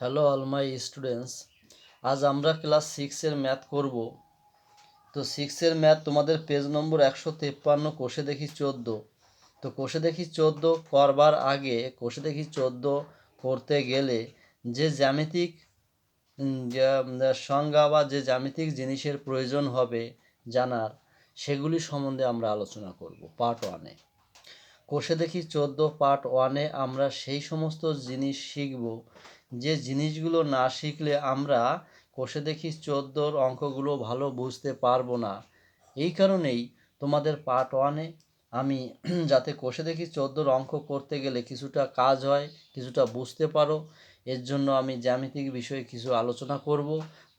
Hello all my students আজ আমরা class সিক্সের ম্যাথ করব। তো সিক্সের ম্যাথ তোমাদের পেজ নম্বর একশো তেপ্পান্ন, কোষে দেখি চোদ্দ। তো কোষে দেখি চোদ্দ করবার আগে, কোষে দেখি চোদ্দ করতে গেলে যে জ্যামিতিক সংজ্ঞা বা যে জ্যামিতিক জিনিসের প্রয়োজন হবে জানার, সেগুলি সম্বন্ধে আমরা আলোচনা করব পার্ট ওয়ানে কোষে দেখি চোদ্দ পার্ট ওয়ানে আমরা সেই সমস্ত জিনিস শিখব যে জিনিসগুলো না শিখলে আমরা কষে দেখি চোদ্দোর অঙ্কগুলো ভালো বুঝতে পারব না। এই কারণেই তোমাদের পার্ট ওয়ানে আমি যাতে কোষে দেখি চোদ্দোর অঙ্ক করতে গেলে কিছুটা কাজ হয়, কিছুটা বুঝতে পারো, এর জন্য আমি জ্যামিতিক বিষয়ে কিছু আলোচনা করব।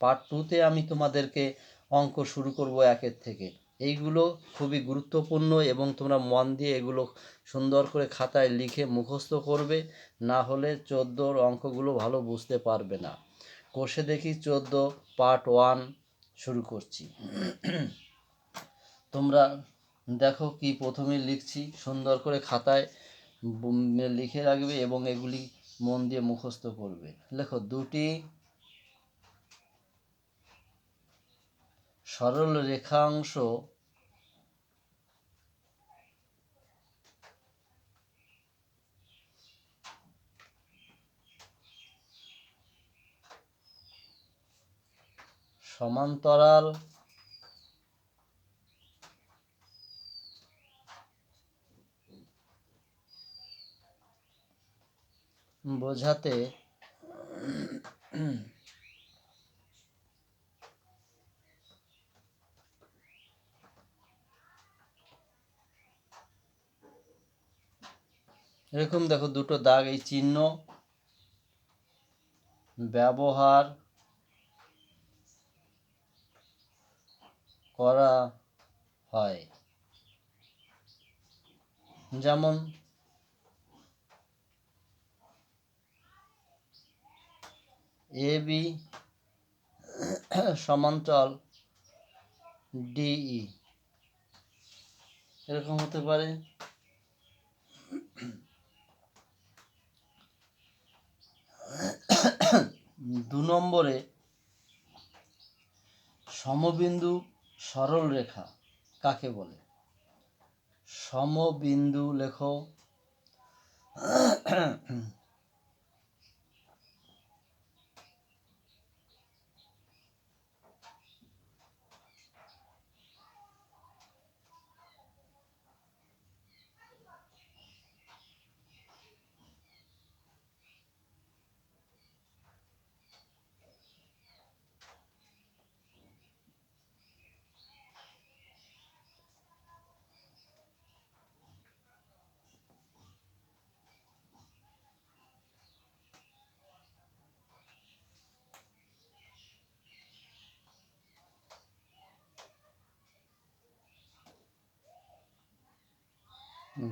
পার্ট টুতে আমি তোমাদেরকে অঙ্ক শুরু করব একের থেকে। এইগুলো খুবই গুরুত্বপূর্ণ এবং তোমরা মন দিয়ে এগুলো সুন্দর করে খাতায় লিখে মুখস্থ করবে, না হলে চোদ্দোর অঙ্কগুলো ভালো বুঝতে পারবে না। কোষে দেখি চোদ্দ পার্ট ওয়ান শুরু করছি। তোমরা দেখো কি প্রথমে লিখছি, সুন্দর করে খাতায় লিখে রাখবে এবং এগুলি মন দিয়ে মুখস্থ করবে। লেখো, দুটি সরল রেখাংশ সমান্তরাল বোঝাতে এরকম দেখো দুটো দাগ, এই চিহ্ন, ব্যবহার করা হয়। যেমন এ, বি, সমান্তরাল ডিই এরকম হতে পারে। দু নম্বরে সমবিন্দু সরল রেখা কাকে বলে? সমবিন্দু লেখো।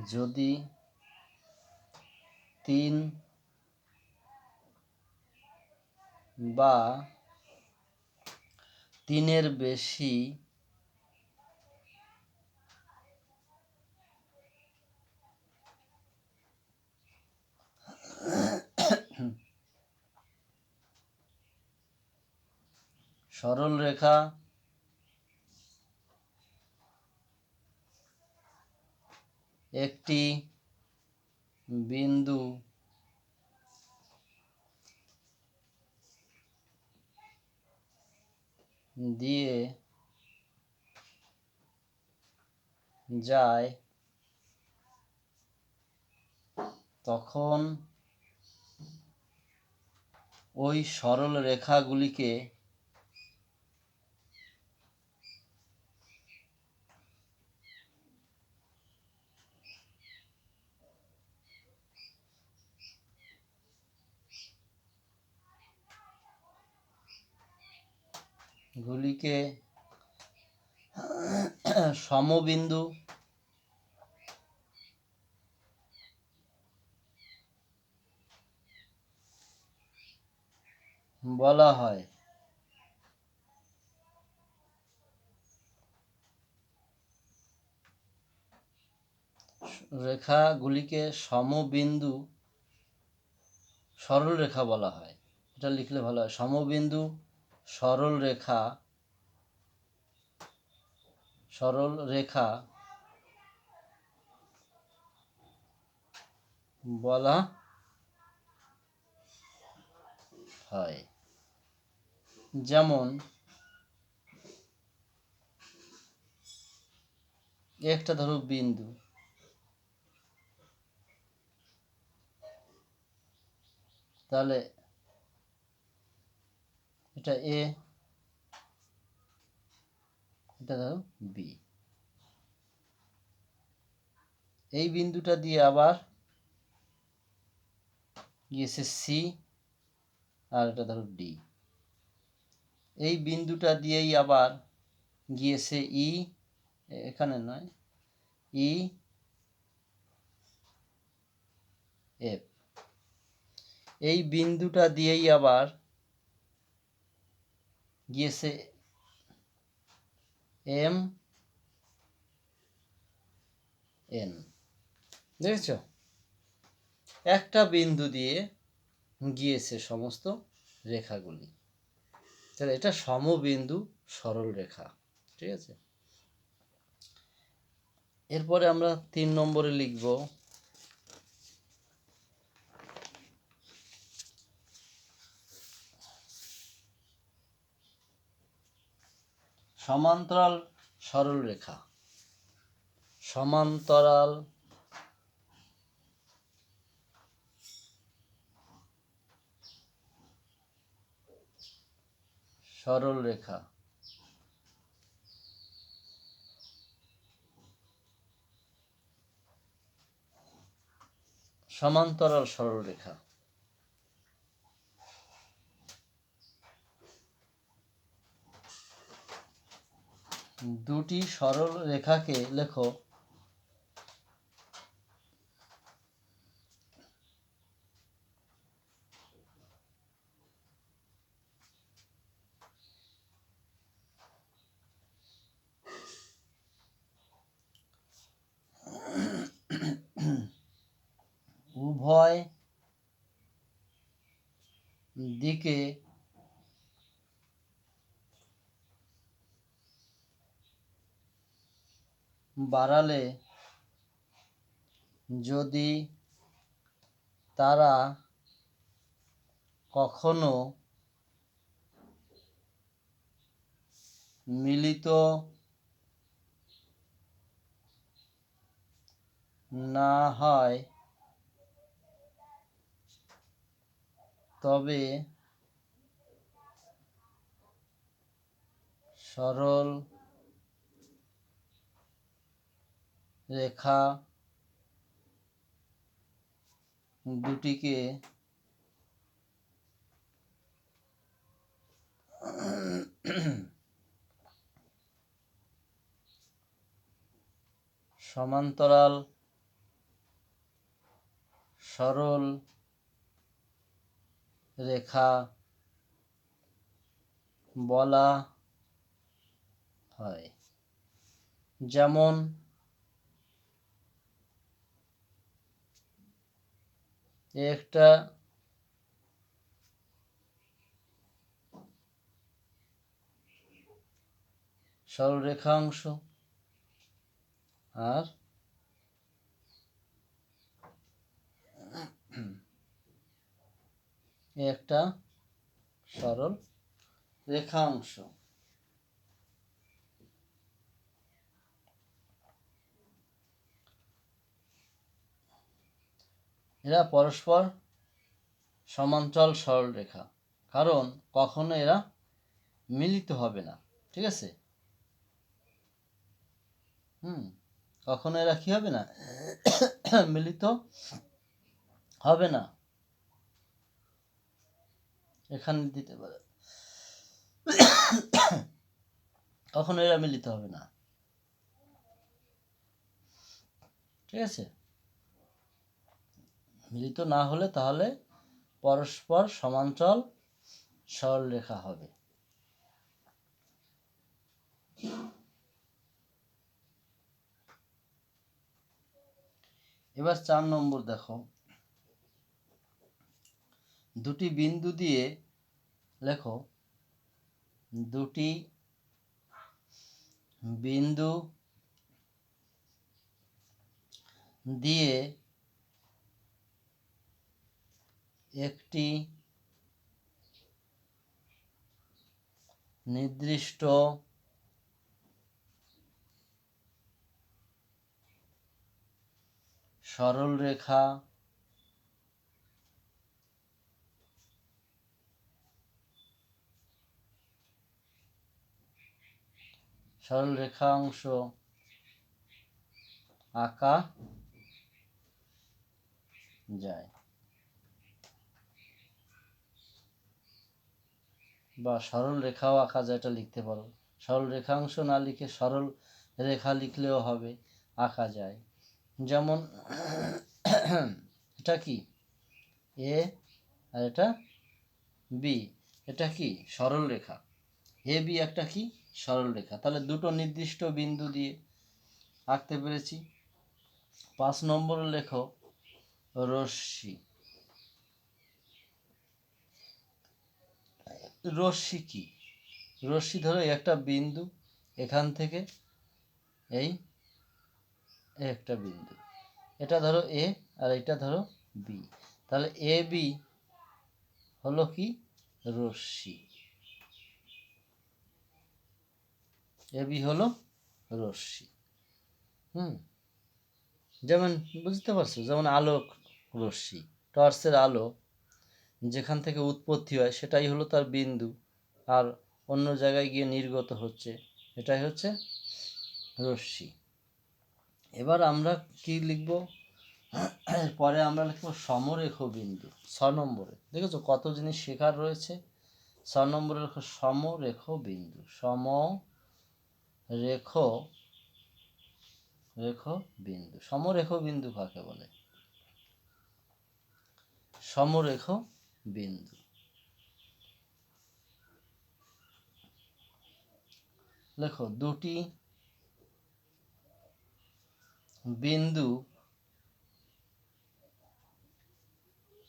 যদি তিন বা তিনের বেশি সরল রেখা একটি বিন্দু দিয়ে যায় তখন ওই সরল রেখাগুলিকে গুলিকে সমবিন্দু বলা হয়। রেখাগুলিকে সমবিন্দু সরল রেখা বলা হয়। এটা লিখলে ভালো হয়। সমবিন্দু সরল রেখা সরল রেখা বলা হয়। যেমন একটা ধরো বিন্দু। তাহলে এটা এ এটা ধরো বি এই বিন্দুটা দিয়ে আবার গিয়েছে সি আর এটা ধরো ডি এই বিন্দুটা দিয়েই আবার গিয়েছে ই এখানে নয় ই এফ এই বিন্দুটা দিয়েই আবার গিয়েছে এম এন দেখেছ? একটা বিন্দু দিয়ে গিয়েছে সমস্ত রেখাগুলি। তাহলে এটা সমবিন্দু সরল রেখা, ঠিক আছে? এরপরে আমরা তিন নম্বরে লিখব সমান্তরাল সরল রেখা। সমান্তরাল সরল রেখা। সমান্তরাল সরল দুটি সরল রেখাকে লেখো উভয় দিকে বাড়ালে যদি তারা কখনো মিলিত না হয় তবে সরল রেখা দুটিকে সমান্তরাল সরল রেখা বলা হয়। যেমন একটা সরলরেখা অংশ আর একটা সরল রেখা এরা পরস্পর সমান্তরাল সরল রেখা। কারণ কখনো এরা মিলিত হবে না, ঠিক আছে? হুম, কখনো এরা কি হবে না? মিলিত হবে না। এখানে দিতে পারে। কখনো এরা মিলিত হবে না। ঠিক আছে? মিলিত না হলে তাহলে পরস্পর সমান্তরাল সরল রেখা হবে। এবার চার নম্বর দেখো। দুটি বিন্দু দিয়ে লেখো। দুটি বিন্দু দিয়ে একটি নির্দিষ্ট সরল রেখা সরল রেখা অংশ আঁকা যায়। বা সরল রেখাও আঁকা যায়, এটা লিখতে পারো সরল রেখাংশ না লিখে সরল রেখা লিখলেও হবে, আঁকা যায়। যেমন, এটা কি? এ আর এটা বি। এটা কি? সরল রেখা। এ, বি একটা কি? সরল রেখা। তাহলে দুটো নির্দিষ্ট বিন্দু দিয়ে আঁকতে পেরেছি। পাঁচ নম্বর লেখো রশ্মি। রশ্মি কি? রশ্মি ধরো একটা বিন্দু, এখান থেকে এই একটা বিন্দু। এটা ধরো এ আর এটা ধরো বি তাহলে এ বি হলো কি? রশ্মি। এ বি হলো রশ্মি। হুম? যেমন, বুঝতে পারছ? যেমন আলোক রশ্মি, টর্চের আলো যেখান থেকে উৎপত্তি হয় সেটাই হলো তার বিন্দু। আর অন্য জায়গায় গিয়ে নির্গত হচ্ছে, এটাই হচ্ছে রশ্মি। এবার আমরা কি লিখব? পরে আমরা লিখব সমরেখ বিন্দু, ছ নম্বরে। দেখেছ কত জিনিস শেখার রয়েছে? ছ নম্বরে লেখো সমরেখ বিন্দু সম রেখ রেখ বিন্দু। সমরেখ বিন্দু কাকে বলে? সমরেখ বিন্দু। লেখো দুটি বিন্দু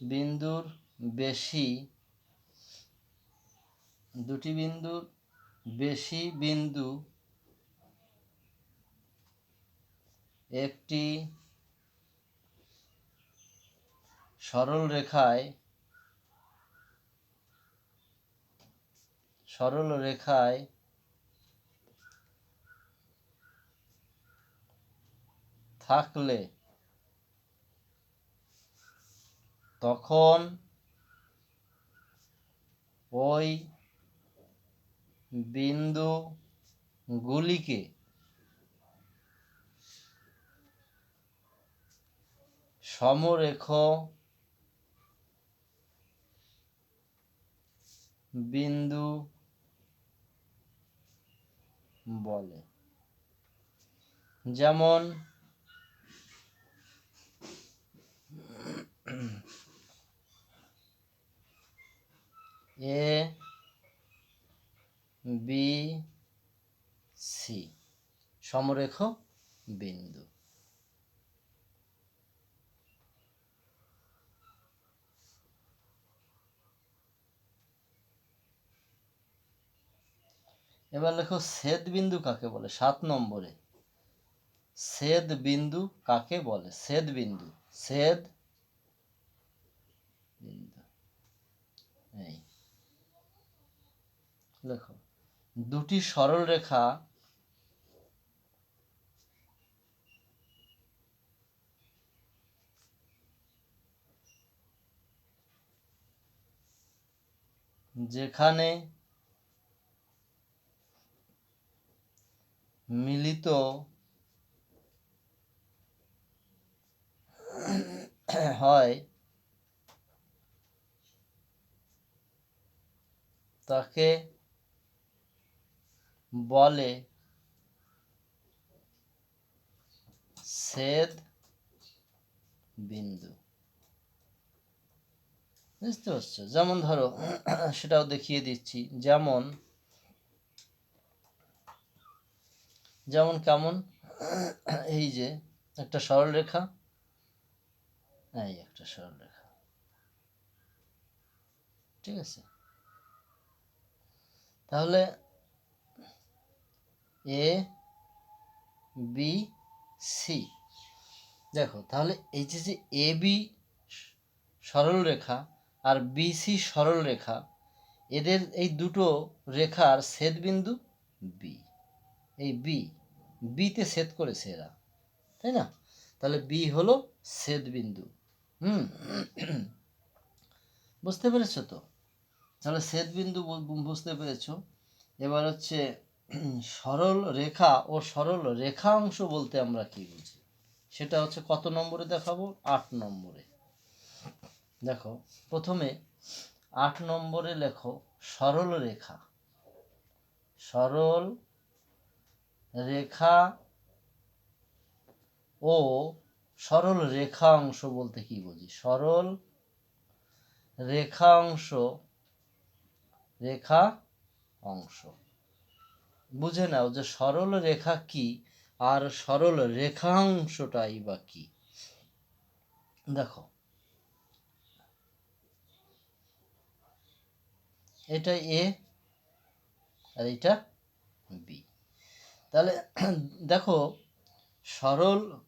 বিন্দুর বেশি দুটি বিন্দুর বেশি বিন্দু একটি সরল রেখায় সরল রেখায় থাকলে তখন ওই বিন্দুগুলিকে সমরেখ বিন্দু বলে। যেমন এ বি সি। সমরেখ বিন্দু। এবার লেখো ছেদ বিন্দু কাকে বলে? সাত নম্বরে। ছেদ বিন্দু কাকে বলে? ছেদ বিন্দু। ছেদ বিন্দু। এই। লেখো। দুটি সরল রেখা যেখানে মিলিত হয় তাকে বলে ছেদ বিন্দু। বুঝতে পারছ? যেমন ধরো সেটাও দেখিয়ে দিচ্ছি। যেমন যেমন কেমন? এই যে, একটা সরল রেখা। এই একটা সরল রেখা। ঠিক আছে? তাহলে এ বি সি দেখো, তাহলে এই যে যে এ বি সরল রেখা আর বিসি সরল রেখা, এদের এই দুটো রেখার ছেদবিন্দু বি এই বি বিতে ছেদ করেছে এরা, তাই না? তাহলে বি হলো ছেদবিন্দু, হুম? বুঝতে পেরেছ তো? তাহলে ছেদবিন্দু বু- বুঝতে পেরেছ। এবার হচ্ছে সরল রেখা ও সরল রেখাংশ বলতে আমরা কি বুঝি? সেটা হচ্ছে কত নম্বরে দেখাবো? আট নম্বরে। দেখো, প্রথমে আট নম্বরে লেখো সরল রেখা। সরল রেখা ও সরল রেখা অংশ বলতে কি বুঝি? সরল রেখা অংশ রেখা অংশ। বুঝে নাও যে সরল রেখা কি আর সরল রেখাংশটাই বা কি? দেখো এটা এ আর এটা বি তাহলে দেখো, সরল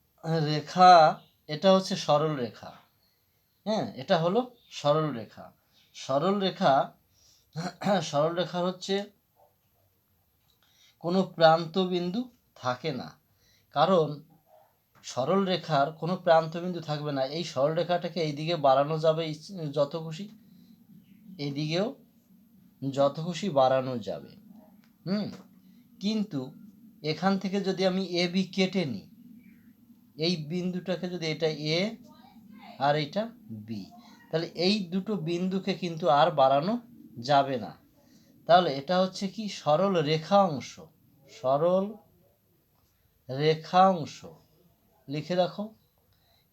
রেখা, এটা হচ্ছে সরল রেখা। হ্যাঁ এটা হলো সরল রেখা। সরল রেখা সরল রেখা হচ্ছে কোনো প্রান্ত বিন্দু থাকে না। কারণ সরল রেখার কোনো প্রান্ত বিন্দু থাকবে না। এই সরল রেখাটাকে এইদিকে বাড়ানো যাবে যত খুশি। এদিকেও যত খুশি বাড়ানো যাবে। হুম? কিন্তু এখান থেকে যদি আমি এ বি কেটে নিই, এই বিন্দুটাকে যদি এটা এ আর এটা বি তাহলে এই দুটো বিন্দুকে কিন্তু আর বাড়ানো যাবে না। তাহলে এটা হচ্ছে কি? সরল রেখা অংশ। সরল রেখা অংশ। লিখে রাখো।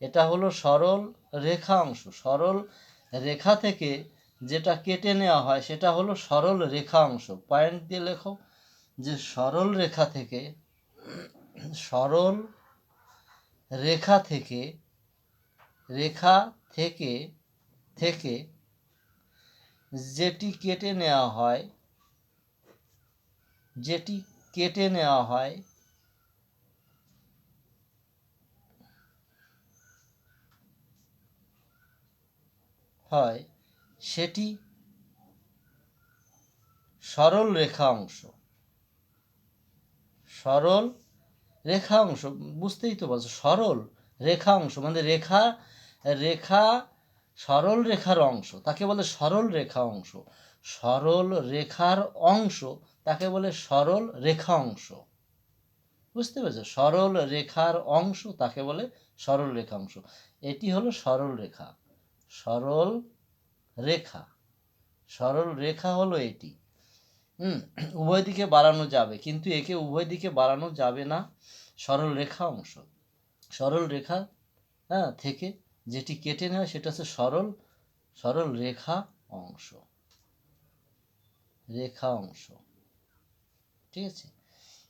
এটা হলো সরল রেখা অংশ। সরল রেখা থেকে যেটা কেটে নেওয়া হয়, সেটা হলো সরল রেখা অংশ। পয়েন্ট দিয়ে লেখো। যে সরল রেখা থেকে, সরল রেখা থেকে রেখা থেকে থেকে যেটি কেটে নেওয়া হয়, যেটি কেটে নেওয়া হয় হয় সেটি সরল রেখা অংশ। সরল রেখা অংশ, বুঝতেই তো পারছ, সরল রেখা অংশ মানে রেখা রেখা, সরল রেখার অংশ, তাকে বলে সরল রেখা অংশ, সরল রেখার অংশ, তাকে বলে সরল রেখা অংশ, বুঝতে পেরেছ? সরল রেখার অংশ, তাকে বলে সরল রেখা অংশ, এটি হলো সরল রেখা সরল রেখা সরল রেখা হলো এটি। উভয় দিকে বাড়ানো যাবে, কিন্তু একে উভয় দিকে বাড়ানো যাবে না সরল রেখা অংশ। সরল রেখা হ্যাঁ থেকে যেটি কেটে নেওয়া সেটা হচ্ছে সরল সরল রেখা অংশ। রেখা অংশ। ঠিক আছে?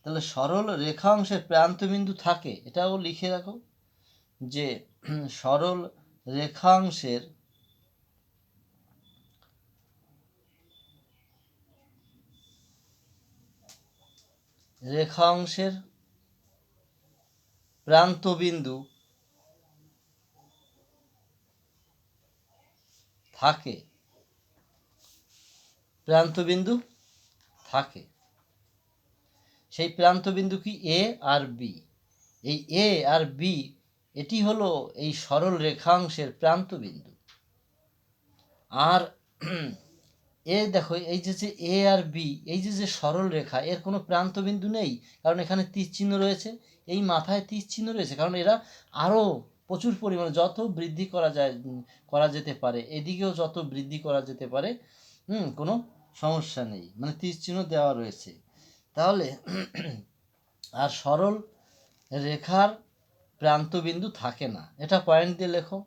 তাহলে সরল রেখা অংশের প্রান্তবিন্দু থাকে, এটাও লিখে রাখো যে, সরল রেখাংশের রেখাংশের প্রান্তবিন্দু থাকে। প্রান্তবিন্দু থাকে। সেই প্রান্তবিন্দু কি এ আর বি এই এ আর বি এটি হলো এই সরল রেখাংশের প্রান্তবিন্দু। আর এ দেখো, এই যে যে এ আর বি, এই যে যে সরল রেখা, এর কোনো প্রান্তবিন্দু নেই, কারণ এখানে তীর চিহ্ন রয়েছে। এই মাথায় তীর চিহ্ন রয়েছে, কারণ এরা আরও প্রচুর পরিমাণে, যত বৃদ্ধি করা যায় করা যেতে পারে, এদিকেও যত বৃদ্ধি করা যেতে পারে, হুম, কোনো সমস্যা নেই মানে তীর চিহ্ন দেওয়া রয়েছে। তাহলে, আর সরল রেখার প্রান্তবিন্দু থাকে না। এটা পয়েন্ট দিয়ে লেখো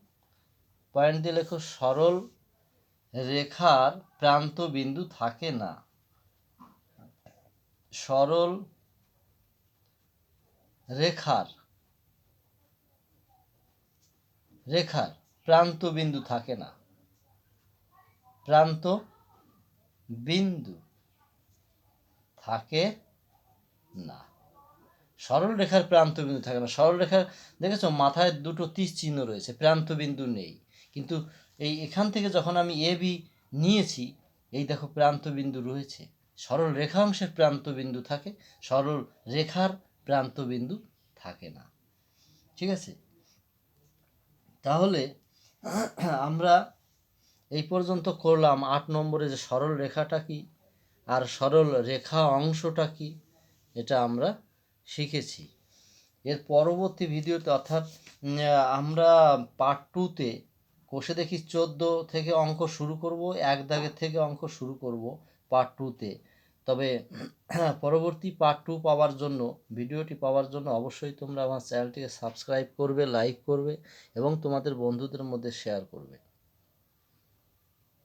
পয়েন্ট দিয়ে লেখো, সরল রেখার প্রান্তবিন্দু থাকে না। সরল রেখার রেখার প্রান্তবিন্দু থাকে না। প্রান্ত বিন্দু থাকে না। সরল রেখার প্রান্তবিন্দু থাকে না। সরল রেখার, দেখেছ, মাথায় দুটো তীর চিহ্ন রয়েছে। প্রান্তবিন্দু নেই। কিন্তু এই এখান থেকে যখন আমি এ, বি নিয়েছি, এই দেখো প্রান্তবিন্দু রয়েছে। সরল রেখাংশের প্রান্তবিন্দু থাকে, সরল রেখার প্রান্তবিন্দু থাকে না। ঠিক আছে? তাহলে আমরা এই পর্যন্ত করলাম আট নম্বরে যে সরল রেখাটা কি, আর সরল রেখা অংশটা কি, এটা আমরা শিখেছি। এর পরবর্তী ভিডিওতে অর্থাৎ আমরা পার্ট টুতে কোষে দেখি চোদ্দ থেকে অঙ্ক শুরু করব, এক দাগের থেকে অঙ্ক শুরু করব পার্ট টুতে তবে পরবর্তী পার্ট টু পাওয়ার জন্য, ভিডিওটি পাওয়ার জন্য অবশ্যই তোমরা আমার চ্যানেলটিকে সাবস্ক্রাইব করবে লাইক করবে এবং তোমাদের বন্ধুদের মধ্যে শেয়ার করবে।